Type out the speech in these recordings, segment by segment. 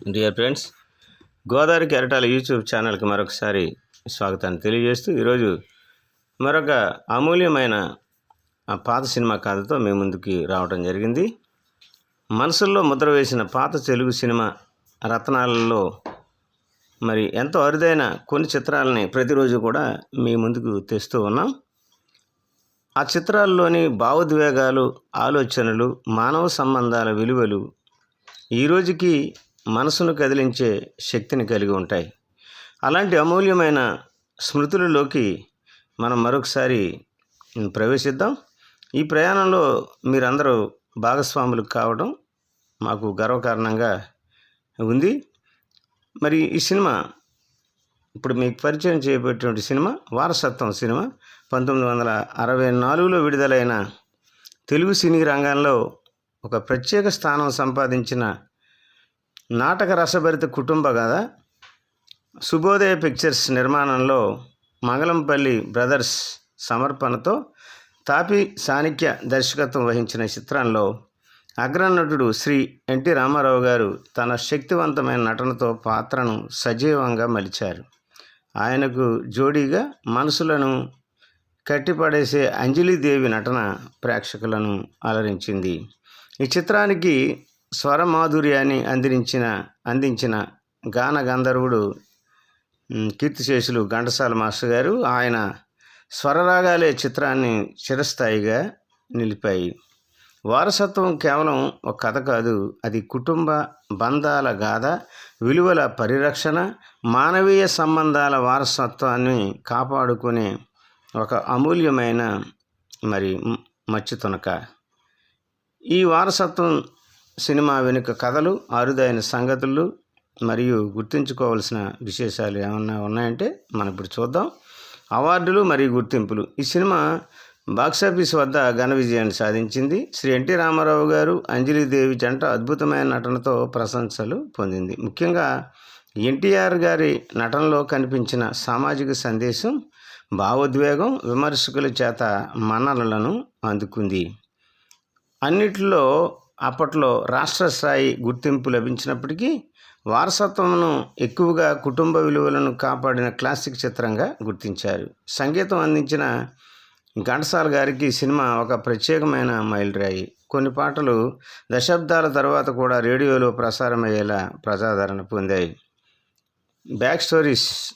Dear friends Godavari కెరటాల YouTube ఛానల్కి మరొకసారి స్వాగతాన్ని తెలియజేస్తూ ఈరోజు మరొక అమూల్యమైన ఆ పాత సినిమా కథతో మీ ముందుకి రావడం జరిగింది. మనసుల్లో ముద్ర వేసిన పాత తెలుగు సినిమా రత్నాలలో మరి ఎంతో అరుదైన కొన్ని చిత్రాలని ప్రతిరోజు కూడా మీ ముందుకు తెస్తూ ఉన్నాం. ఆ చిత్రాల్లోని భావోద్వేగాలు ఆలోచనలు మానవ సంబంధాల విలువలు ఈ రోజుకి మనసును కదిలించే శక్తిని కలిగి ఉంటాయి. అలాంటి అమూల్యమైన స్మృతులలోకి మనం మరొకసారి ప్రవేశిద్దాం. ఈ ప్రయాణంలో మీరందరూ భాగస్వాములు కావడం మాకు గర్వకారణంగా ఉంది. మరి ఈ సినిమా ఇప్పుడు మీకు పరిచయం చేయబడినటువంటి సినిమా వారసత్వం సినిమా పంతొమ్మిది వందల అరవై నాలుగులో విడుదలైన తెలుగు సినీ రంగంలో ఒక ప్రత్యేక స్థానం సంపాదించిన నాటక రసభరిత కుటుంబ కథ. శుభోదయ పిక్చర్స్ నిర్మాణంలో మంగళంపల్లి బ్రదర్స్ సమర్పణతో తాపి సాణిక్య దర్శకత్వం వహించిన చిత్రంలో అగ్రనటుడు శ్రీ ఎన్టీ రామారావు గారు తన శక్తివంతమైన నటనతో పాత్రను సజీవంగా మలిచారు. ఆయనకు జోడీగా మనసులను కట్టిపడేసే అంజలిదేవి నటన ప్రేక్షకులను అలరించింది. ఈ చిత్రానికి స్వర మాధుర్యాన్ని అందించిన అందించిన గాన గంధర్వుడు కీర్తిశేషులు ఘంటసాల మాస్టర్ గారు ఆయన స్వరరాగాలే చిత్రాన్ని చిరస్థాయిగా నిలిపాయి. వారసత్వం కేవలం ఒక కథ కాదు అది కుటుంబ బంధాల గాథ విలువల పరిరక్షణ మానవీయ సంబంధాల వారసత్వాన్ని కాపాడుకునే ఒక అమూల్యమైన మరి మచ్చుతునక. ఈ వారసత్వం సినిమా వెనుక కథలు అరుదైన సంగతులు మరియు గుర్తుంచుకోవాల్సిన విశేషాలు ఏమన్నా ఉన్నాయంటే మనం ఇప్పుడు చూద్దాం. అవార్డులు మరియు గుర్తింపులు. ఈ సినిమా బాక్సాఫీస్ వద్ద ఘన విజయాన్ని సాధించింది. శ్రీ ఎన్టీ రామారావు గారు అంజలిదేవి జంట అద్భుతమైన నటనతో ప్రశంసలు పొందింది. ముఖ్యంగా ఎన్టీఆర్ గారి నటనలో కనిపించిన సామాజిక సందేశం భావోద్వేగం విమర్శకుల చేత మన్ననలను అందుకుంది. అన్నిటిలో అప్పట్లో రాష్ట్ర స్థాయి గుర్తింపు లభించినప్పటికీ వారసత్వమును ఎక్కువగా కుటుంబ విలువలను కాపాడిన క్లాసిక్ చిత్రంగా గుర్తించారు. సంగీతం అందించిన ఘంటసాల గారికి సినిమా ఒక ప్రత్యేకమైన మైలురాయి. కొన్ని పాటలు దశాబ్దాల తర్వాత కూడా రేడియోలో ప్రసారమయ్యేలా ప్రజాదరణ పొందాయి. బ్యాక్ స్టోరీస్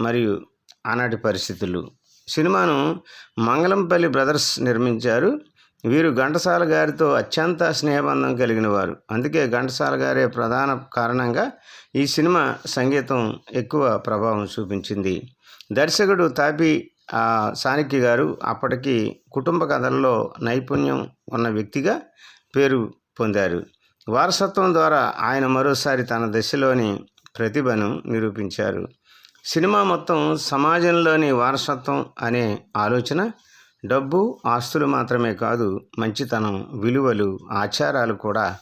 మరియు ఆనాటి పరిస్థితులు. సినిమాను మంగళంపల్లి బ్రదర్స్ నిర్మించారు. వీరు ఘంటసాల గారితో అత్యంత స్నేహబంధం కలిగిన వారు. అందుకే ఘంటసాల గారే ప్రధాన కారణంగా ఈ సినిమా సంగీతం ఎక్కువ ప్రభావం చూపించింది. దర్శకుడు తాపి ఆ, సాణిక్య గారు అప్పటికి కుటుంబ కథల్లో నైపుణ్యం ఉన్న వ్యక్తిగా పేరు పొందారు. వారసత్వం ద్వారా ఆయన మరోసారి తన దశలోని ప్రతిభను నిరూపించారు. సినిమా మొత్తం సమాజంలోని వారసత్వం అనే ఆలోచన డబ్బు ఆస్తులు మాత్రమే కాదు మంచితనం విలువలు ఆచారాలు కూడా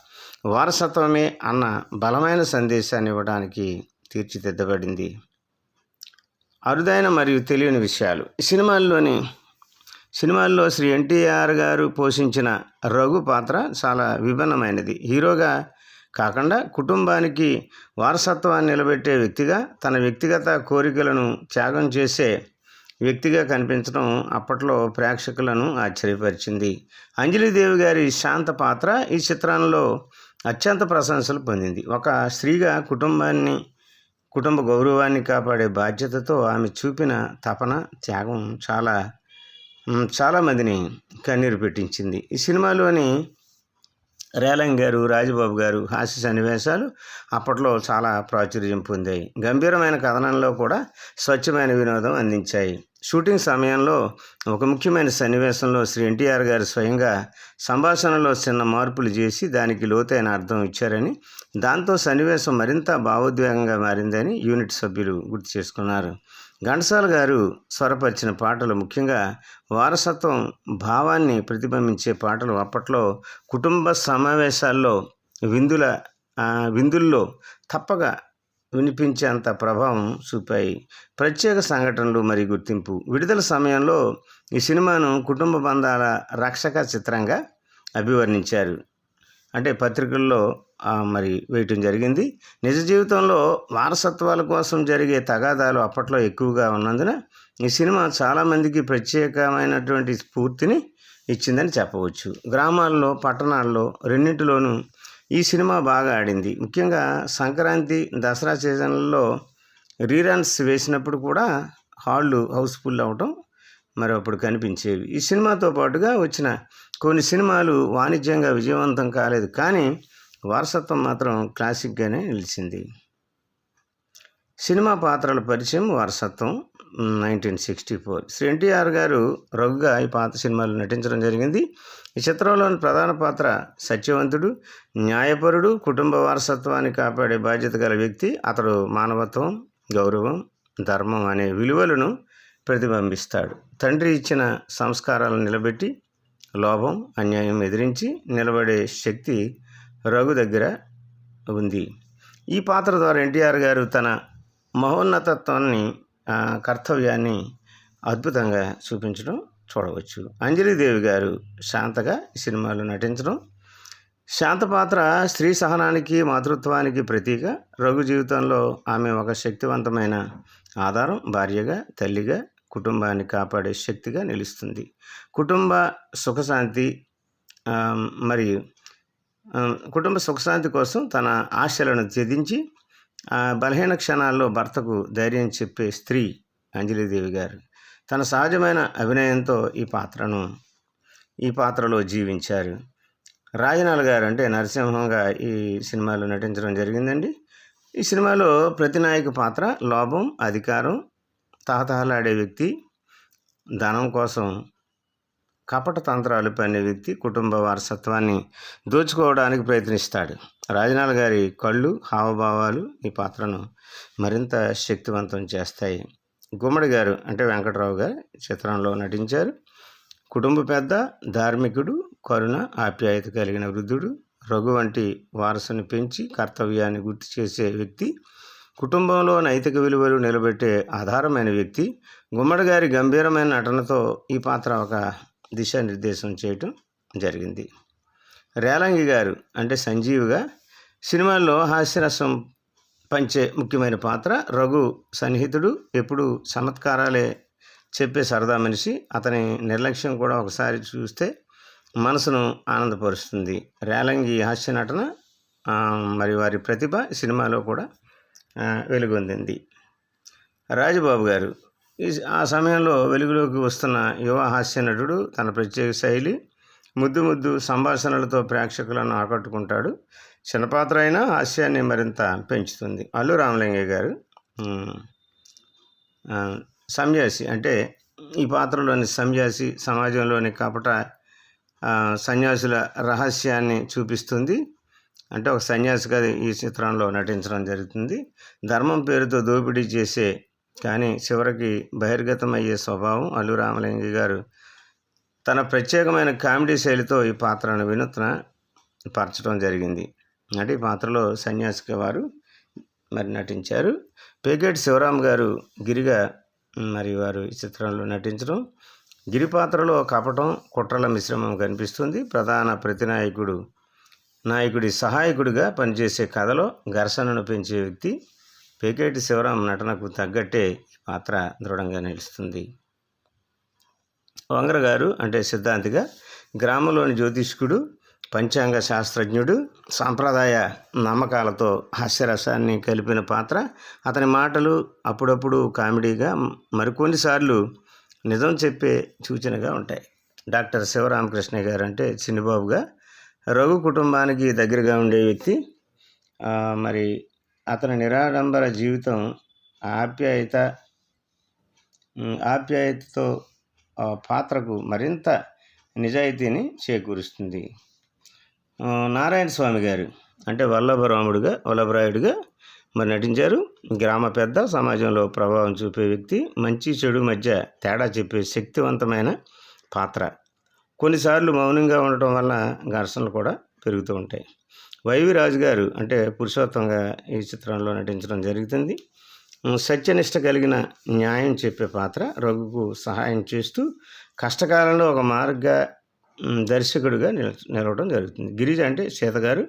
వారసత్వమే అన్న బలమైన సందేశాన్ని ఇవ్వడానికి తీర్చిదిద్దబడింది. అరుదైన మరియు తెలియని విషయాలు. సినిమాల్లోని సినిమాల్లో శ్రీ ఎన్టీఆర్ గారు పోషించిన రఘు పాత్ర చాలా విభిన్నమైనది. హీరోగా కాకుండా కుటుంబానికి వారసత్వాన్ని నిలబెట్టే వ్యక్తిగా తన వ్యక్తిగత కోరికలను త్యాగం చేసే వ్యక్తిగా కనిపించడం అప్పట్లో ప్రేక్షకులను ఆశ్చర్యపరిచింది. అంజలిదేవి గారి శాంత పాత్ర ఈ చిత్రంలో అత్యంత ప్రశంసలు పొందింది. ఒక స్త్రీగా కుటుంబాన్ని కుటుంబ గౌరవాన్ని కాపాడే బాధ్యతతో ఆమె చూపిన తపన త్యాగం చాలా చాలామందిని కన్నీరు పెట్టించింది. ఈ సినిమాలోని రేలంగ్ గారు రాజబాబు గారు హాస్య సన్నివేశాలు అప్పట్లో చాలా ప్రాచుర్యం పొందాయి. గంభీరమైన కథనంలో కూడా స్వచ్ఛమైన వినోదం అందించాయి. షూటింగ్ సమయంలో ఒక ముఖ్యమైన సన్నివేశంలో శ్రీ ఎన్టీఆర్ గారు స్వయంగా సంభాషణలో చిన్న మార్పులు చేసి దానికి లోతైన అర్థం ఇచ్చారని దాంతో సన్నివేశం మరింత భావోద్వేగంగా మారిందని యూనిట్ సభ్యులు గుర్తు చేసుకున్నారు. ఘంటసాల గారు స్వరపరిచిన పాటలు ముఖ్యంగా వారసత్వం భావాన్ని ప్రతిబింబించే పాటలు అప్పట్లో కుటుంబ సమావేశాల్లో విందుల విందుల్లో తప్పక వినిపించేంత ప్రభావం చూపాయి. ప్రత్యేక సంఘటనలు మరియు గుర్తింపు. విడుదల సమయంలో ఈ సినిమాను కుటుంబ బంధాల రక్షక చిత్రంగా అభివర్ణించారు. అంటే పత్రికల్లో మరి వేయటం జరిగింది. నిజ జీవితంలో వారసత్వాల కోసం జరిగే తగాదాలు అప్పట్లో ఎక్కువగా ఉన్నందున ఈ సినిమా చాలామందికి ప్రత్యేకమైనటువంటి స్ఫూర్తిని ఇచ్చిందని చెప్పవచ్చు. గ్రామాల్లో పట్టణాల్లో రెండింటిలోనూ ఈ సినిమా బాగా ఆడింది. ముఖ్యంగా సంక్రాంతి దసరా సీజన్లలో రీరన్స్ వేసినప్పుడు కూడా హాళ్ళు హౌస్ఫుల్ అవటం మరి అప్పుడు కనిపించేవి. ఈ సినిమాతో పాటుగా వచ్చిన కొన్ని సినిమాలు వాణిజ్యంగా విజయవంతం కాలేదు. కానీ వారసత్వం మాత్రం క్లాసిక్గానే నిలిచింది. సినిమా పాత్రల పరిచయం వారసత్వం nineteen sixty four. Shri NTR garu రఘుగా ఈ పాత సినిమాలు నటించడం జరిగింది. ఈ చిత్రంలోని ప్రధాన పాత్ర సత్యవంతుడు న్యాయపరుడు కుటుంబ వారసత్వాన్ని కాపాడే బాధ్యత గల వ్యక్తి. అతడు మానవత్వం గౌరవం ధర్మం అనే విలువలను ప్రతిబింబిస్తాడు. తండ్రి ఇచ్చిన సంస్కారాలను నిలబెట్టి లోభం అన్యాయం ఎదిరించి నిలబడే శక్తి రఘు దగ్గర ఉంది. ఈ పాత్ర ద్వారా ఎన్టీఆర్ గారు తన మహోన్నతత్వాన్ని కర్తవ్యాన్ని అద్భుతంగా చూపించడం చూడవచ్చు. అంజలిదేవి గారు శాంతగా సినిమాలో నటించడం. శాంత పాత్ర స్త్రీ సహనానికి మాతృత్వానికి ప్రతీక. రఘు జీవితంలో ఆమె ఒక శక్తివంతమైన ఆధారం భార్యగా తల్లిగా కుటుంబాన్ని కాపాడే శక్తిగా నిలుస్తుంది. కుటుంబ సుఖశాంతి మరియు కుటుంబ సుఖశాంతి కోసం తన ఆశలను త్యజించి బలహీన క్షణాల్లో భర్తకు ధైర్యం చెప్పే స్త్రీ అంజలిదేవి గారు. తన సహజమైన అభినయంతో ఈ పాత్రను ఈ పాత్రలో జీవించారు. రాజనాల్ గారు అంటే నరసింహంగా ఈ సినిమాలో నటించడం జరిగిందండి. ఈ సినిమాలో ప్రతినాయక పాత్ర లోభం అధికారం తహతహలాడే వ్యక్తి ధనం కోసం కపట తంత్రాలు పని వ్యక్తి కుటుంబ వారసత్వాన్ని దోచుకోవడానికి ప్రయత్నిస్తాడు. రాజనాల్ గారి కళ్ళు హావభావాలు ఈ పాత్రను మరింత శక్తివంతం చేస్తాయి. గుమ్మడి గారు అంటే వెంకట్రావు గారు చిత్రంలో నటించారు. కుటుంబ పెద్ద ధార్మికుడు కరుణ ఆప్యాయత కలిగిన వృద్ధుడు రఘు వంటి వారసుని పెంచి కర్తవ్యాన్ని గుర్తు చేసే వ్యక్తి కుటుంబంలో నైతిక విలువలు నిలబెట్టే ఆధారమైన వ్యక్తి గుమ్మడి గారి గంభీరమైన నటనతో ఈ పాత్ర ఒక దిశానిర్దేశం చేయటం జరిగింది. రేలంగి గారు అంటే సంజీవ్గా సినిమాల్లో హాస్యరసం పంచే ముఖ్యమైన పాత్ర రఘు సన్నిహితుడు. ఎప్పుడు చమత్కారాలే చెప్పే సరదా మనిషి. అతని నిర్లక్ష్యం కూడా ఒకసారి చూస్తే మనసును ఆనందపరుస్తుంది. రేలంగి హాస్య నటన మరి వారి ప్రతిభ సినిమాలో కూడా వెలుగొందింది. రాజుబాబు గారు ఈ ఆ సమయంలో వెలుగులోకి వస్తున్న యువ హాస్య నటుడు తన ప్రత్యేక శైలి ముద్దు ముద్దు సంభాషణలతో ప్రేక్షకులను ఆకట్టుకుంటాడు. చిన్న పాత్ర అయినా హాస్యాన్ని మరింత పెంచుతుంది. అల్లు రామలింగయ్య గారు సంజాసి అంటే ఈ పాత్రలోని సంజాసి సమాజంలోని కపట సన్యాసుల రహస్యాన్ని చూపిస్తుంది. అంటే ఒక సన్యాసిగా ఈ చిత్రంలో నటించడం జరుగుతుంది. ధర్మం పేరుతో దోపిడీ చేసే కానీ చివరికి బహిర్గతమయ్యే స్వభావం అల్లు రామలింగి గారు తన ప్రత్యేకమైన కామెడీ శైలితో ఈ పాత్రను వినూత్న పరచడం జరిగింది. అంటే ఈ పాత్రలో సన్యాసిక వారు మరి నటించారు. పేకేటి శివరామ్ గారు గిరిగా మరి వారు ఈ చిత్రంలో నటించడం గిరి పాత్రలో కపటం కుట్రల మిశ్రమం కనిపిస్తుంది. ప్రధాన ప్రతినాయకుడు నాయకుడి సహాయకుడిగా పనిచేసే కథలో ఘర్షణను పెంచే వ్యక్తి పేకేటి శివరాం నటనకు తగ్గట్టే ఈ పాత్ర దృఢంగా నిలుస్తుంది. వంగర గారు అంటే సిద్ధాంతిగా గ్రామంలోని జ్యోతిష్కుడు పంచాంగ శాస్త్రజ్ఞుడు సాంప్రదాయ నమ్మకాలతో హాస్యరసాన్ని కలిపిన పాత్ర. అతని మాటలు అప్పుడప్పుడు కామెడీగా మరికొన్నిసార్లు నిజం చెప్పే సూచనగా ఉంటాయి. డాక్టర్ శివరామకృష్ణ గారు అంటే చిన్నబాబుగా రఘు కుటుంబానికి దగ్గరగా ఉండే వ్యక్తి. మరి అతని నిరాడంబర జీవితం ఆప్యాయత ఆప్యాయతతో ఆ పాత్రకు మరింత నిజాయితీని చేకూరుస్తుంది. నారాయణ స్వామి గారు అంటే వల్లభరాముడుగా వల్లభరాయుడుగా మరి నటించారు. గ్రామ పెద్ద సమాజంలో ప్రభావం చూపే వ్యక్తి మంచి చెడు మధ్య తేడా చెప్పే శక్తివంతమైన పాత్ర. కొన్నిసార్లు మౌనంగా ఉండటం వల్ల ఘర్షణలు కూడా పెరుగుతూ ఉంటాయి. వైవి రాజు గారు అంటే పురుషోత్తంగా ఈ చిత్రంలో నటించడం జరుగుతుంది. సత్యనిష్ట కలిగిన న్యాయం చెప్పే పాత్ర రఘుకు సహాయం చేస్తూ కష్టకాలంలో ఒక మార్గ దర్శకుడిగా నిల నిలవడం జరుగుతుంది. గిరిజ అంటే సీత గారు.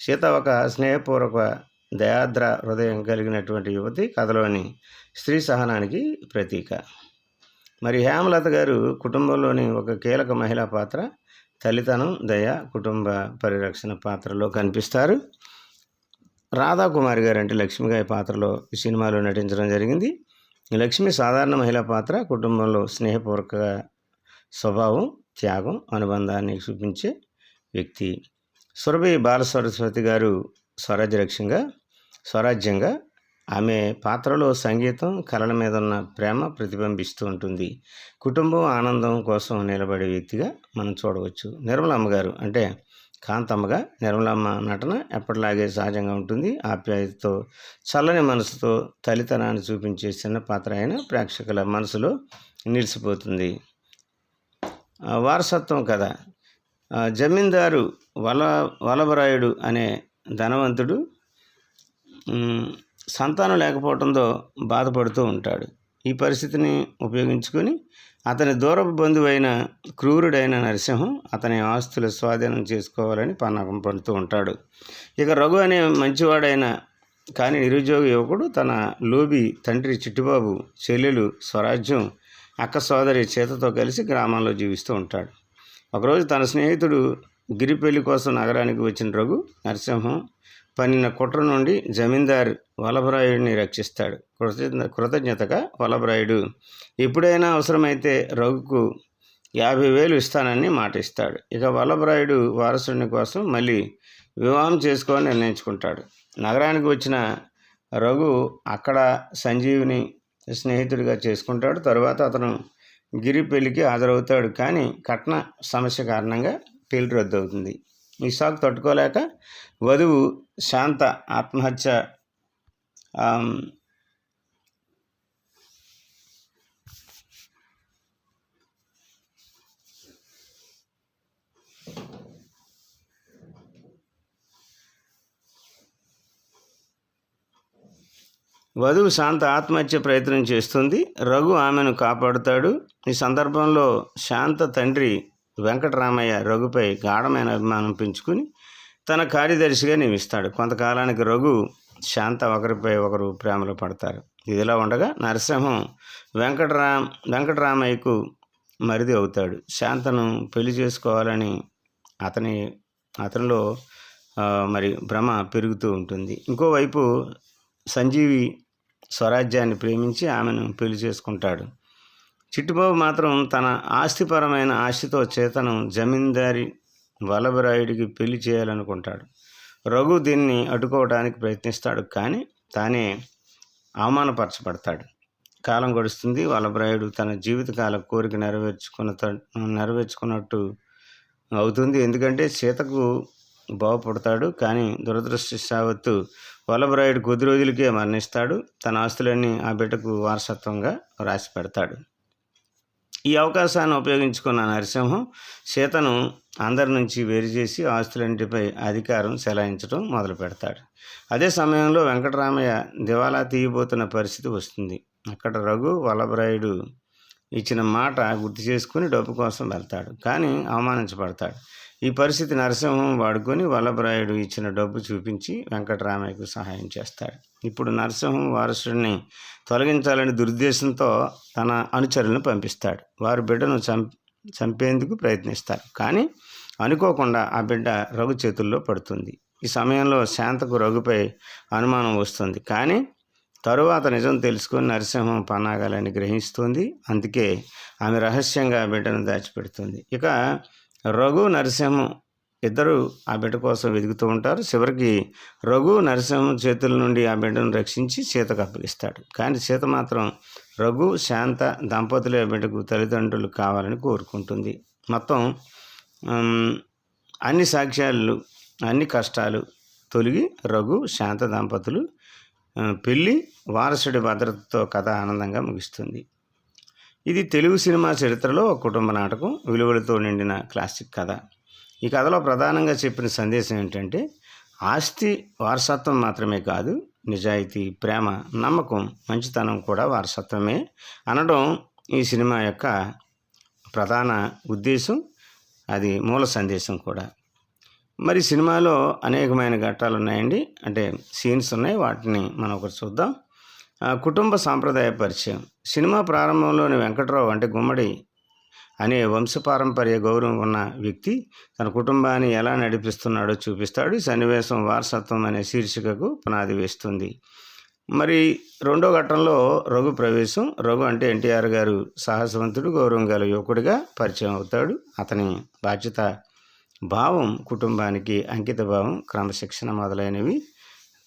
సీత ఒక స్నేహపూర్వక దయాద్ర హృదయం కలిగినటువంటి యువతి కథలోని స్త్రీ సహనానికి ప్రతీక. మరి హేమలత గారు కుటుంబంలోని ఒక కీలక మహిళా పాత్ర తల్లితనం దయ కుటుంబ పరిరక్షణ పాత్రలో కనిపిస్తారు. రాధాకుమారి గారు అంటే లక్ష్మిగారి పాత్రలో ఈ సినిమాలో నటించడం జరిగింది. లక్ష్మి సాధారణ మహిళా పాత్ర కుటుంబంలో స్నేహపూర్వక స్వభావం త్యాగం అనుబంధాన్ని చూపించే వ్యక్తి. సురభి బాలసరస్వతి గారు స్వరాజ్యరక్షంగా స్వరాజ్యంగా ఆమె పాత్రలో సంగీతం కళల మీద ఉన్న ప్రేమ ప్రతిబింబిస్తూ ఉంటుంది. కుటుంబం ఆనందం కోసం నిలబడే వ్యక్తిగా మనం చూడవచ్చు. నిర్మలమ్మ గారు అంటే కాంతమ్మగా నిర్మలమ్మ నటన ఎప్పటిలాగే సహజంగా ఉంటుంది. ఆప్యాయతతో చల్లని మనసుతో తల్లితనాన్ని చూపించే చిన్న పాత్ర అయిన ప్రేక్షకుల మనసులో నిలిచిపోతుంది. వారసత్వం కథ. జమీందారు వల వలభరాయుడు అనే ధనవంతుడు సంతానం లేకపోవడంతో బాధపడుతూ ఉంటాడు. ఈ పరిస్థితిని ఉపయోగించుకొని అతని దూరపు బంధువైన క్రూరుడైన నరసింహం అతని ఆస్తుల స్వాధీనం చేసుకోవాలని పన్నకం పడుతూ ఉంటాడు. ఇక రఘు అనే మంచివాడైన కానీ నిరుద్యోగ యువకుడు తన లోబి తండ్రి చిట్టుబాబు చెల్లెలు స్వరాజ్యం అక్క సోదరి చేతతో కలిసి గ్రామంలో జీవిస్తూ ఉంటాడు. ఒకరోజు తన స్నేహితుడు గిరి పెళ్ళి కోసం నగరానికి వచ్చిన రఘు నరసింహం పన్నిన కుట్ర నుండి జమీందారు వలభరాయుడిని రక్షిస్తాడు. కృతజ్ఞ కృతజ్ఞతగా వలభరాయుడు ఎప్పుడైనా అవసరమైతే రఘుకు యాభై వేలు ఇస్తానని మాట ఇస్తాడు ఇక వల్లభరాయుడు వారసుని కోసం మళ్ళీ వివాహం చేసుకోవాలని నిర్ణయించుకుంటాడు. నగరానికి వచ్చిన రఘు అక్కడ సంజీవిని స్నేహితుడిగా చేసుకుంటాడు. తరువాత అతను గిరి పెళ్ళికి హాజరవుతాడు. కానీ కట్న సమస్య కారణంగా పెళ్ళి రద్దు అవుతుంది. ఈ షాక్ తట్టుకోలేక వధువు శాంత ఆత్మహత్య వధువు శాంత ఆత్మహత్య ప్రయత్నం చేస్తుంది. రఘు ఆమెను కాపాడుతాడు. ఈ సందర్భంలో శాంత తండ్రి వెంకటరామయ్య రఘుపై గాఢమైన అభిమానం పెంచుకుని తన కార్యదర్శిగా నియమిస్తాడు. కొంతకాలానికి రఘు శాంత ఒకరిపై ఒకరు ప్రేమలో పడతారు. ఇదిలా ఉండగా నరసింహం వెంకటరామ్ వెంకటరామయ్యకు మరిది అవుతాడు. శాంతను పెళ్ళి చేసుకోవాలని అతని అతనిలో మరి భ్రమ పెరుగుతూ ఉంటుంది. ఇంకోవైపు సంజీవి స్వరాజ్యాన్ని ప్రేమించి ఆమెను పెళ్ళి చేసుకుంటాడు. చిట్టుబాబు మాత్రం తన ఆస్తిపరమైన ఆస్తితో చేతను జమీందారి వల్లభరాయుడికి పెళ్ళి చేయాలనుకుంటాడు. రఘు దీన్ని అడ్డుకోవడానికి ప్రయత్నిస్తాడు కానీ తానే అవమానపరచబడతాడు. కాలం గడుస్తుంది. వల్లభరాయుడు తన జీవితకాల కోరిక నెరవేర్చుకున్న త- నెరవేర్చుకున్నట్టు అవుతుంది. ఎందుకంటే సీతకు బాగుపడతాడు కానీ దురదృష్టశావత్తు వల్లభరాయుడు కొద్ది రోజులకే మరణిస్తాడు. తన ఆస్తులన్నీ ఆ బిడ్డకు వారసత్వంగా రాసి పెడతాడు ఈ అవకాశాన్ని ఉపయోగించుకున్న నరసింహం సీతను అందరి నుంచి వేరు చేసి ఆస్తులంటిపై అధికారం చెలాయించడం మొదలు పెడతాడు. అదే సమయంలో వెంకటరామయ్య దివాలా తీయబోతున్న పరిస్థితి వస్తుంది. అక్కడ రఘు వల్లభరాయుడు ఇచ్చిన మాట గుర్తు చేసుకుని డబ్బు కోసం వెళ్తాడు కానీ అవమానించబడతాడు. ఈ పరిస్థితి నరసింహం వాడుకొని వల్లభరాయుడు ఇచ్చిన డబ్బు చూపించి వెంకటరామయ్యకు సహాయం చేస్తాడు. ఇప్పుడు నరసింహం వారసుడిని తొలగించాలని దురుద్దేశంతో తన అనుచరులను పంపిస్తాడు. వారు బిడ్డను చం చంపేందుకు ప్రయత్నిస్తారు. కానీ అనుకోకుండా ఆ బిడ్డ రఘు చేతుల్లో పడుతుంది. ఈ సమయంలో శాంతకు రఘుపై అనుమానం వస్తుంది. కానీ తరువాత నిజం తెలుసుకొని నరసింహం పన్నాగాలని గ్రహిస్తుంది. అందుకే ఆమె రహస్యంగా బిడ్డను దాచిపెడుతుంది. ఇక రఘు నరసింహం ఇద్దరు ఆ బిడ్డ కోసం వెతుకుతూ ఉంటారు. చివరికి రఘు నరసింహం చేతుల నుండి ఆ బిడ్డను రక్షించి సీతకు అప్పగిస్తాడు కానీ సీత మాత్రం రఘు శాంత దంపతులు ఆ బిడ్డకు తల్లిదండ్రులు కావాలని కోరుకుంటుంది. మొత్తం అన్ని సాక్ష్యాలు అన్ని కష్టాలు తొలగి రఘు శాంత దంపతులు పెళ్ళి వారసుడి భద్రతతో కథ ఆనందంగా ముగిస్తుంది. ఇది తెలుగు సినిమా చరిత్రలో ఒక కుటుంబ నాటకం. విలువలతో నిండిన క్లాసిక్ కథ. ఈ కథలో ప్రధానంగా చెప్పిన సందేశం ఏంటంటే ఆస్తి వారసత్వం మాత్రమే కాదు నిజాయితీ ప్రేమ నమ్మకం మంచితనం కూడా వారసత్వమే అనడం ఈ సినిమా యొక్క ప్రధాన ఉద్దేశం అది మూల సందేశం కూడా. మరి సినిమాలో అనేకమైన ఘట్టాలు ఉన్నాయండి. అంటే సీన్స్ ఉన్నాయి వాటిని మనం ఒకటి చూద్దాం. ఆ, కుటుంబ సాంప్రదాయ పరిచయం. సినిమా ప్రారంభంలోని వెంకట్రావు అంటే గుమ్మడి అనే వంశపారంపర్య గౌరవం ఉన్న వ్యక్తి తన కుటుంబాన్ని ఎలా నడిపిస్తున్నాడో చూపిస్తాడు. ఈ సన్నివేశం వారసత్వం అనే శీర్షికకు పునాది వేస్తుంది. మరి రెండో ఘట్టంలో రఘు ప్రవేశం. రఘు అంటే ఎన్టీఆర్ గారు సాహసవంతుడు గౌరవం గల యువకుడిగా పరిచయం అవుతాడు. అతని బాధ్యత భావం కుటుంబానికి అంకిత భావం క్రమశిక్షణ మొదలైనవి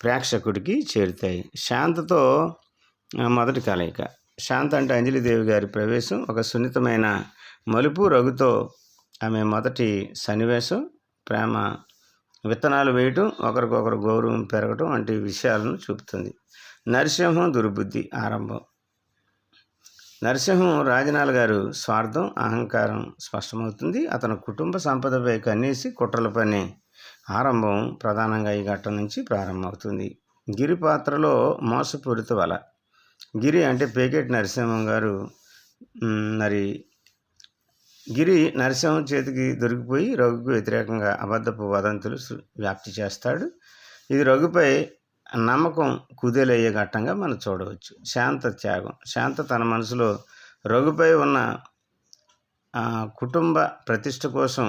ప్రేక్షకుడికి చేరుతాయి. శాంతతో మొదటి కలయిక. శాంత అంటే అంజలిదేవి గారి ప్రవేశం ఒక సున్నితమైన మలుపు రగుతో ఆమె మొదటి సన్నివేశం ప్రేమ విత్తనాలు వేయటం ఒకరికొకరు గౌరవం పెరగటం వంటి విషయాలను చూపుతుంది. నరసింహం దుర్బుద్ధి ఆరంభం. నరసింహం రాజనాల గారు స్వార్థం అహంకారం స్పష్టమవుతుంది. అతను కుటుంబ సంపదపై కన్నేసి కుట్రల పని ఆరంభం ప్రధానంగా ఈ ఘట్టం నుంచి ప్రారంభమవుతుంది. గిరి పాత్రలో మోసపూరిత వల. గిరి అంటే పేకెట్ నరసింహం గారు మరి గిరి నరసింహం చేతికి దొరికిపోయి రఘుకు వ్యతిరేకంగా అబద్ధపు వదంతులు వ్యాప్తి చేస్తాడు. ఇది రఘుపై నమ్మకం కుదేలయ్యే ఘట్టంగా మనం చూడవచ్చు. శాంత త్యాగం. శాంత తన మనసులో రఘుపై ఉన్న కుటుంబ ప్రతిష్ట కోసం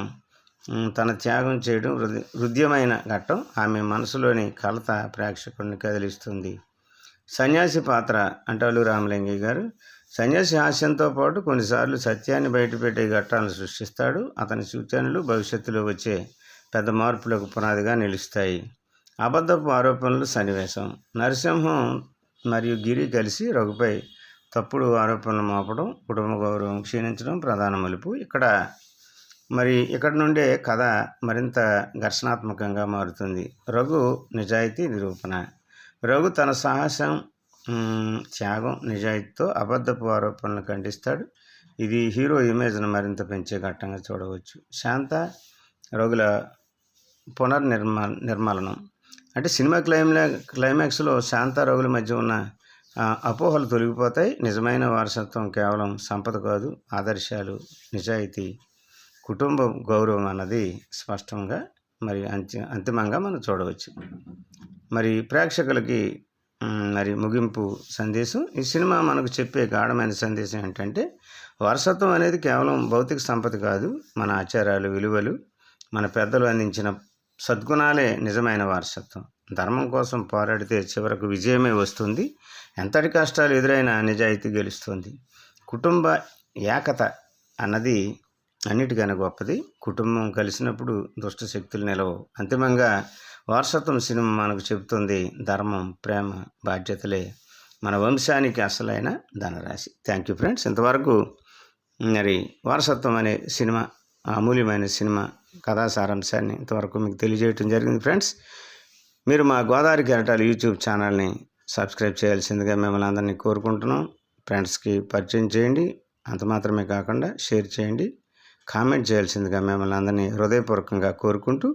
తన త్యాగం చేయడం హృదయమైన ఘట్టం. ఆమె మనసులోని కలత ప్రేక్షకుడిని కదిలిస్తుంది. సన్యాసి పాత్ర అంటారు రామలింగి గారు. సన్యాసి హాస్యంతో పాటు కొన్నిసార్లు సత్యాన్ని బయటపెట్టే ఘట్టాలను సృష్టిస్తాడు. అతని సూచనలు భవిష్యత్తులో వచ్చే పెద్ద మార్పులకు పునాదిగా నిలుస్తాయి. అబద్ధపు ఆరోపణలు సన్నివేశం. నరసింహం మరియు గిరి కలిసి రఘుపై తప్పుడు ఆరోపణలు మోపడం కుటుంబ గౌరవం క్షీణించడం ప్రధాన మలుపు. ఇక్కడ మరి ఇక్కడ నుండే కథ మరింత ఘర్షణాత్మకంగా మారుతుంది. రఘు నిజాయితీ నిరూపణ. రఘు తన సాహసం త్యాగం నిజాయితీతో అబద్ధపు ఆరోపణలు ఖండిస్తాడు. ఇది హీరో ఇమేజ్ను మరింత పెంచే ఘట్టంగా చూడవచ్చు. శాంత రఘుల పునర్నిర్మా నిర్మలనం. అంటే సినిమా క్లైమ్లా క్లైమాక్స్లో శాంత రఘుల మధ్య ఉన్న అపోహలు తొలగిపోతాయి. నిజమైన వారసత్వం కేవలం సంపద కాదు ఆదర్శాలు నిజాయితీ కుటుంబ గౌరవం అన్నది స్పష్టంగా మరి అంతి అంతిమంగా మనం చూడవచ్చు. మరి ప్రేక్షకులకి మరి ముగింపు సందేశం. ఈ సినిమా మనకు చెప్పే గాఢమైన సందేశం ఏంటంటే వారసత్వం అనేది కేవలం భౌతిక సంపద కాదు. మన ఆచారాలు విలువలు మన పెద్దలు అందించిన సద్గుణాలే నిజమైన వారసత్వం. ధర్మం కోసం పోరాడితే చివరకు విజయమే వస్తుంది. ఎంతటి కష్టాలు ఎదురైనా నిజాయితీ గెలుస్తుంది. కుటుంబ ఏకత అన్నది అన్నిటికన్నా గొప్పది. కుటుంబం కలిసినప్పుడు దుష్ట శక్తులు నిలవు అంతిమంగా వారసత్వం సినిమా మనకు చెబుతుంది ధర్మం ప్రేమ బాధ్యతలే మన వంశానికి అసలైన ధనరాశి. థ్యాంక్ యూ ఫ్రెండ్స్ ఇంతవరకు మరి వారసత్వం అనే సినిమా అమూల్యమైన సినిమా కథా సారాంశాన్ని ఇంతవరకు మీకు తెలియజేయటం జరిగింది ఫ్రెండ్స్ మీరు మా గోదావరి కెరటాలు యూట్యూబ్ ఛానల్ని సబ్స్క్రైబ్ చేయాల్సిందిగా మిమ్మల్ని అందరినీ కోరుకుంటున్నాం. ఫ్రెండ్స్కి పరిచయం చేయండి. అంత మాత్రమే కాకుండా షేర్ చేయండి. కామెంట్ చేయాల్సిందిగా మిమ్మల్ని అందరినీ హృదయపూర్వకంగా కోరుకుంటూ